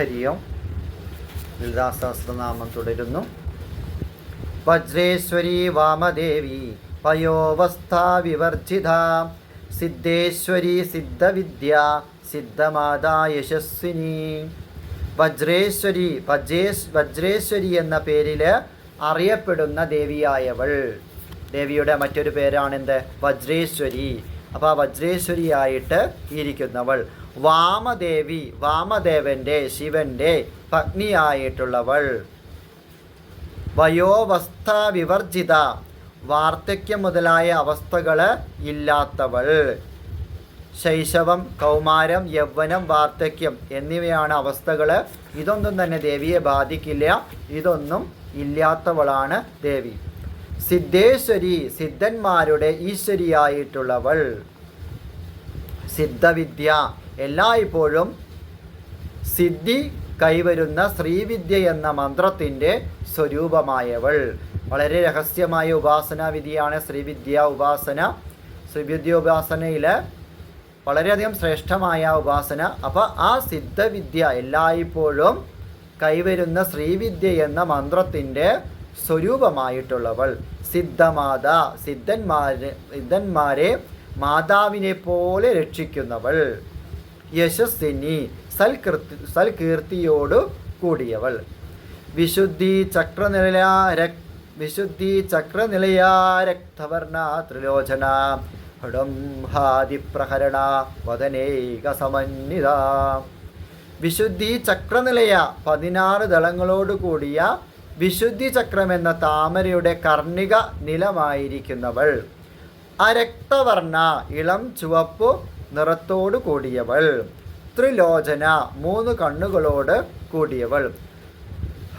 ഹരിയോം. ലളിതാസഹസ്രനാമം തുടരുന്നു. വജ്രേശ്വരി വാമദേവി പയോവസ്ഥാ വിവർജിത. സിദ്ധേശ്വരി സിദ്ധവിദ്യ സിദ്ധമാതാ യശസ്വിനി. വജ്രേശ്വരി വജ്രേശ് വജ്രേശ്വരി എന്ന പേരിൽ അറിയപ്പെടുന്ന ദേവിയായവൾ. ദേവിയുടെ മറ്റൊരു പേരാണെന്ത്? വജ്രേശ്വരി. അപ്പോൾ ആ വജ്രേശ്വരിയായിട്ട് ഇരിക്കുന്നവൾ. വാമദേവി വാമദേവന്റെ ശിവന്റെ പത്നിയായിട്ടുള്ളവൾ. വയോവസ്ഥ വിവർജിത വാർദ്ധക്യം മുതലായ അവസ്ഥകൾ ഇല്ലാത്തവൾ. ശൈശവം കൗമാരം യൗവനം വാർദ്ധക്യം എന്നിവയാണ് അവസ്ഥകൾ ഇതൊന്നും തന്നെ ദേവിയെ ബാധിക്കില്ല. ഇതൊന്നും ഇല്ലാത്തവളാണ് ദേവി. സിദ്ധേശ്വരി സിദ്ധന്മാരുടെ ഈശ്വരിയായിട്ടുള്ളവൾ. സിദ്ധവിദ്യ എല്ലായ്പ്പോഴും സിദ്ധി കൈവരുന്ന ശ്രീവിദ്യ എന്ന മന്ത്രത്തിന്റെ സ്വരൂപമായവൾ. വളരെ രഹസ്യമായ ഉപാസനാ വിധിയാണ് ശ്രീവിദ്യ. ഉപാസന ശ്രീവിദ്യ ഉപാസനയിൽ വളരെയധികം ശ്രേഷ്ഠമായ ഉപാസന. അപ്പോൾ ആ സിദ്ധവിദ്യ എല്ലായ്പ്പോഴും കൈവരുന്ന ശ്രീവിദ്യ എന്ന മന്ത്രത്തിന്റെ സ്വരൂപമായിട്ടുള്ളവൾ. സിദ്ധമാത സിദ്ധന്മാരെ സിദ്ധന്മാരെ മാതാവിനെ പോലെ രക്ഷിക്കുന്നവൾ. യശസ്വിനി സൽകീർത്തി സൽകീർത്തിയോടു കൂടിയവൾ. വിശുദ്ധി ചക്രനിലയ രക് വിശുദ്ധി ചക്രനിലയാരക്തവർണ ത്രിലോചന. ഹടംഹാദിപ്രഹരണ വദനേക സമന്വിത. വിശുദ്ധി ചക്രനിലയ പതിനാറ് ദളങ്ങളോട് കൂടിയ വിശുദ്ധി ചക്രം എന്ന താമരയുടെ കർണിക നിലമായിരിക്കുന്നവൾ. അരക്തവർണ ഇളം ചുവപ്പു നിറത്തോടു കൂടിയവൾ. ത്രിലോചന മൂന്ന് കണ്ണുകളോട് കൂടിയവൾ.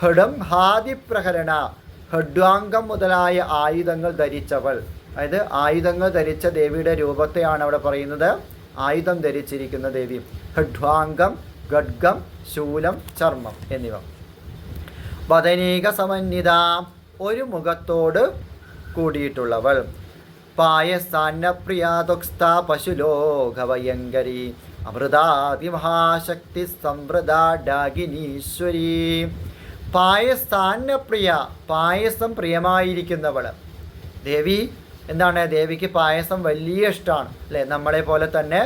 ഹഡം ഹാദിപ്രഹരണ ഹഡ്വാംഗം മുതലായ ആയുധങ്ങൾ ധരിച്ചവൾ. അതായത് ആയുധങ്ങൾ ധരിച്ച ദേവിയുടെ രൂപത്തെയാണ് അവിടെ പറയുന്നത്. ആയുധം ധരിച്ചിരിക്കുന്ന ദേവി. ഹഡ്വാംഗം ഖഡ്ഗം ശൂലം ചർമ്മം എന്നിവ. വദനീക സമന്വിത ഒരു മുഖത്തോട് കൂടിയിട്ടുള്ളവൾ. പായസാന്നപ്രിയാതുക്സ്ഥ പശുലോകവയങ്കരി അമൃതാതിമഹാശക്തി സംവൃതാ ഡാഗിനീശ്വരി പായസാന്നപ്രിയ പായസം പ്രിയമായിരിക്കുന്നവൾ. ദേവി എന്താണ്? ദേവിക്ക് പായസം വലിയ ഇഷ്ടമാണ് അല്ലേ? നമ്മളെ പോലെ തന്നെ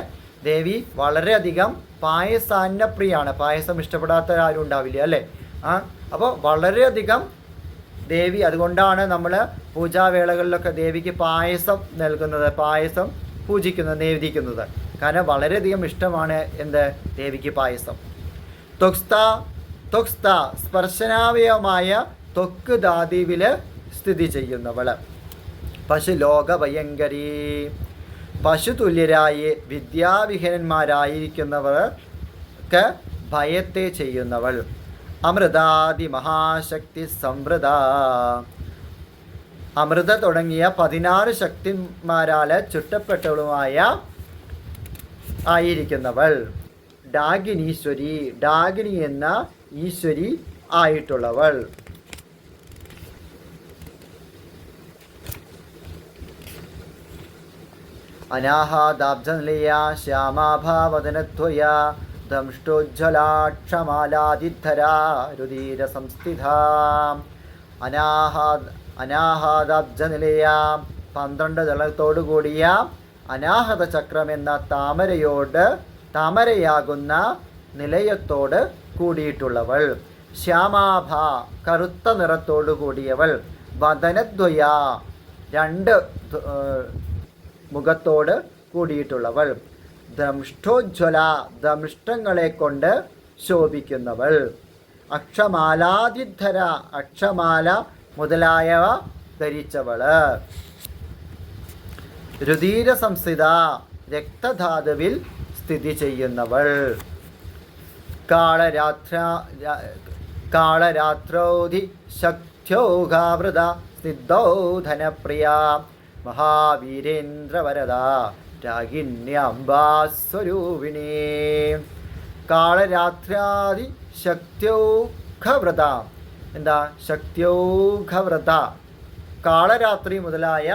ദേവി വളരെയധികം പായസാന്നപ്രിയാണ്. പായസം ഇഷ്ടപ്പെടാത്ത ആരും ഉണ്ടാവില്ല അല്ലേ? ആ അപ്പോൾ വളരെയധികം ദേവി. അതുകൊണ്ടാണ് നമ്മൾ പൂജാവേളകളിലൊക്കെ ദേവിക്ക് പായസം നൽകുന്നത് പായസം പൂജിക്കുന്നത് നിവേദിക്കുന്നത്. കാരണം വളരെയധികം ഇഷ്ടമാണ് എന്ത്? ദേവിക്ക് പായസം. തൊക്സ്ത തൊക്സ്ത സ്പർശനാവയവമായ തൊക്ക് ദാദീവിൽ സ്ഥിതി ചെയ്യുന്നവൾ പശു ലോകഭയങ്കരി. പശുതുല്യരായി വിദ്യാവിഹീനന്മാരായിരിക്കുന്നവർക്ക് ഭയത്തെ ചെയ്യുന്നവൾ. അമൃതാദി മഹാശക്തി സമൃത അമൃത തുടങ്ങിയ പതിനാറ് ശക്തിമാരാൽ ചുറ്റപ്പെട്ടവളുമായ ആയിരിക്കുന്നവൾ. ഡാഗിനീശ്വരി. ഡാഗിനി എന്ന ഈശ്വരി ആയിട്ടുള്ളവൾ. അനാഹാദാബ്ജനിലയ ശ്യാമാഭാവദനത്വയ ദംഷ്ടോജ്വലാക്ഷമാലാദിധരാ രുധീര സംസ്ഥിത അനാഹാ അനാഹാദാബ്ജനിലയ പന്ത്രണ്ട് ദളത്തോടു കൂടിയ അനാഹത ചക്രം എന്ന താമരയോട് താമരയാകുന്ന നിലയത്തോട് കൂടിയിട്ടുള്ളവൾ. ശ്യാമാഭ കറുത്ത നിറത്തോടു കൂടിയവൾ വദനദ്വയ രണ്ട് മുഖത്തോട് കൂടിയിട്ടുള്ളവൾ. ദംഷ്ടോജ്വല ദംഷ്ടങ്ങളെ കൊണ്ട് ശോഭിക്കുന്നവൾ. അക്ഷമാലാതിധര അക്ഷമാല മുതലായവ ധരിച്ചവൾ രുധീര സംസ്ഥിത രക്തധാതുവിൽ സ്ഥിതി ചെയ്യുന്നവൾ. കാളരാത്ര കാളരാത്രോധി കാളരാത്രൗധി സിദ്ധോധനപ്രിയ മഹാവീരേന്ദ്രവരദ. രാഗിണ്യംബാസ്വരൂപിണി. കാളരാത്രാദി ശക്തിയോഘവ്രത എന്താ? ശക്തിയോഘവ്രത കാളരാത്രി മുതലായ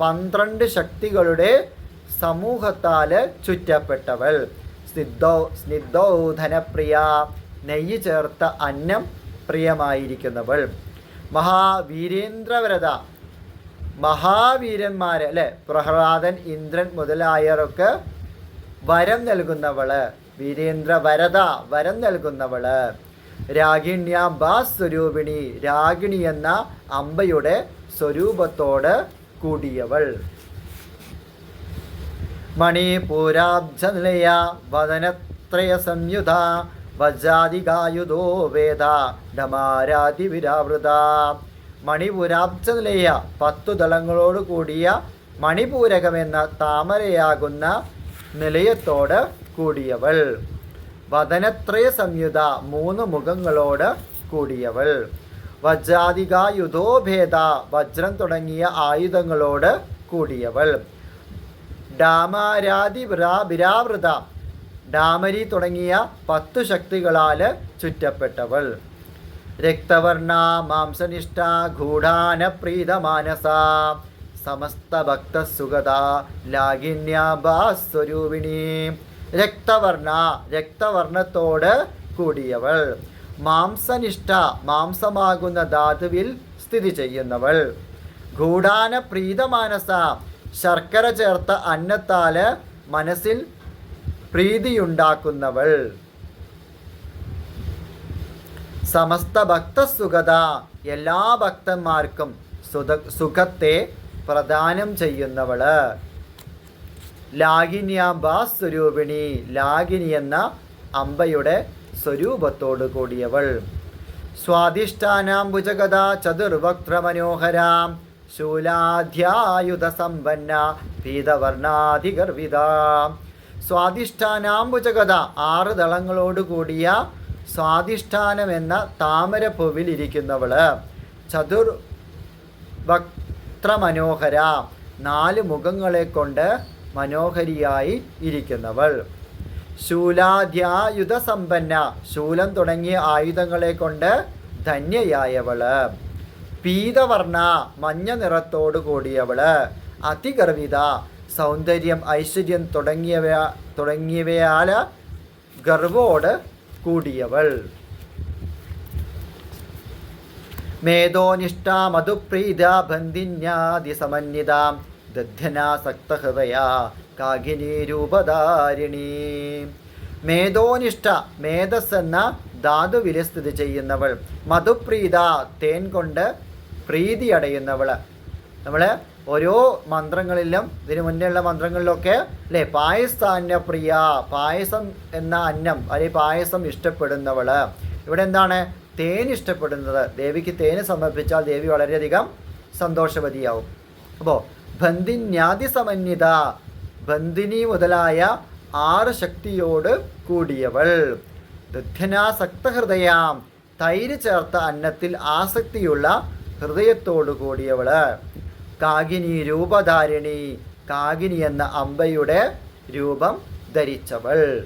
പന്ത്രണ്ട് ശക്തികളുടെ സമൂഹത്താൽ ചുറ്റപ്പെട്ടവൾ. സ്നിഗ്ധോ ധനപ്രിയ നെയ്യ് ചേർത്ത അന്നം പ്രിയമായിരിക്കുന്നവൾ. മഹാവീരേന്ദ്രവരത. മഹാവീരന്മാര് അല്ലെ? പ്രഹ്ലാദൻ ഇന്ദ്രൻ മുതലായവരൊക്കെ വരം നൽകുന്നവൾ. വീരേന്ദ്ര വരത വരം നൽകുന്നവൾ. രാഗിണ്യാംബാ സ്വരൂപിണി രാഗിണി എന്ന അമ്പയുടെ സ്വരൂപത്തോട് കൂടിയവൾ. മണിപൂരാബ്ജനിലയ വദനത്രയ സംയുത വജാതികായുധോ വേദ ഡമാരാതി വിരാവൃത മണിപൂരാബ്ജനിലയ പത്തു ദളങ്ങളോട് കൂടിയ മണിപൂരകമെന്ന താമരയാകുന്ന നിലയത്തോട് കൂടിയവൾ. വദനത്രയ സംയുത മൂന്ന് മുഖങ്ങളോട് കൂടിയവൾ. വജ്രാധികായുധോഭേദ വജ്രം തുടങ്ങിയ ആയുധങ്ങളോട് കൂടിയവൾ. ഡാമാരാതി ബിരാവൃത ഡാമരി തുടങ്ങിയ പത്തു ശക്തികളാൽ ചുറ്റപ്പെട്ടവൾ. രക്തവർണ മാംസനിഷ്ഠ ഗൂഢാന പ്രീതമാനസ സമസ്ത ഭക്തസുഗത ലാഗിന്യാഭാസ്വരൂപിണി രക്തവർണ രക്തവർണത്തോട് കൂടിയവൾ. മാംസനിഷ്ഠ മാംസമാകുന്ന ധാതുവിൽ സ്ഥിതി ചെയ്യുന്നവൾ. ഗൂഢാന പ്രീതമാനസ ശർക്കര ചേർത്ത അന്നത്താൽ മനസ്സിൽ പ്രീതിയുണ്ടാക്കുന്നവൾ. സമസ്ത ഭക്തസുഖത എല്ലാ ഭക്തന്മാർക്കും സുഖ സുഖത്തെ പ്രദാനം ചെയ്യുന്നവൾ. ലാഗിന്യാംബാ സ്വരൂപിണി. ലാഗിനി എന്ന അമ്പയുടെ സ്വരൂപത്തോടു കൂടിയവൾ. സ്വാധിഷ്ഠാനാംബുജഗത ചതുർവക്രമനോഹരാം ശൂലാധ്യായുധ സമ്പന്ന പീതവർണാധികർവിത സ്വാധിഷ്ഠാനാംബുജഗത ആറ് ദളങ്ങളോട് കൂടിയ സ്വാധിഷ്ഠാനം എന്ന താമരപ്പൂവിലിരിക്കുന്നവൾ. ചതുർ വക്ത്രമനോഹര നാല് മുഖങ്ങളെ കൊണ്ട് മനോഹരിയായി ഇരിക്കുന്നവൾ. ശൂലാധ്യായുധ സമ്പന്ന ശൂലം തുടങ്ങിയ ആയുധങ്ങളെ കൊണ്ട് ധന്യയായവൾ. പീതവർണ മഞ്ഞ നിറത്തോടു കൂടിയവൾ. അതിഗർവിത. സൗന്ദര്യം ഐശ്വര്യം തുടങ്ങിയവ തുടങ്ങിയവയാൽ ഗർവോട് കൂടിയവൾ. മേധോനിഷ്ഠ മധുപ്രീത ബന്ധിന്യാതി സമന്വിത ദധ്യനാസക്തഹൃദയ കാകിനി രൂപധാരിണി. മേധോനിഷ്ഠ മേധസ് എന്ന ധാതുവിൽ സ്ഥിതി ചെയ്യുന്നവൾ. മധുപ്രീത തേൻ കൊണ്ട് പ്രീതി അടയുന്നവൾ നമ്മൾ ഓരോ മന്ത്രങ്ങളിലും ഇതിനു മുന്നേയുള്ള മന്ത്രങ്ങളിലൊക്കെ അല്ലേ? പായസാന്യ പ്രിയ പായസം എന്ന അന്നം അല്ലെങ്കിൽ പായസം ഇഷ്ടപ്പെടുന്നവൾ. ഇവിടെ എന്താണ്? തേൻ ഇഷ്ടപ്പെടുന്നത്. ദേവിക്ക് തേന് സമർപ്പിച്ചാൽ ദേവി വളരെയധികം സന്തോഷവതിയാവും. അപ്പോൾ ബന്ധിന്യാതി സമന്വിത ബന്ധിനി മുതലായ ആറ് ശക്തിയോട് കൂടിയവൾ. ദുഃഖനാസക്ത ഹൃദയാം തൈര് ചേർത്ത അന്നത്തിൽ ആസക്തിയുള്ള ഹൃദയത്തോടു കൂടിയവൾ. കാകിനി രൂപധാരിണി. കാകിനി എന്ന അമ്പയുടെ രൂപം ധരിച്ചവൾ.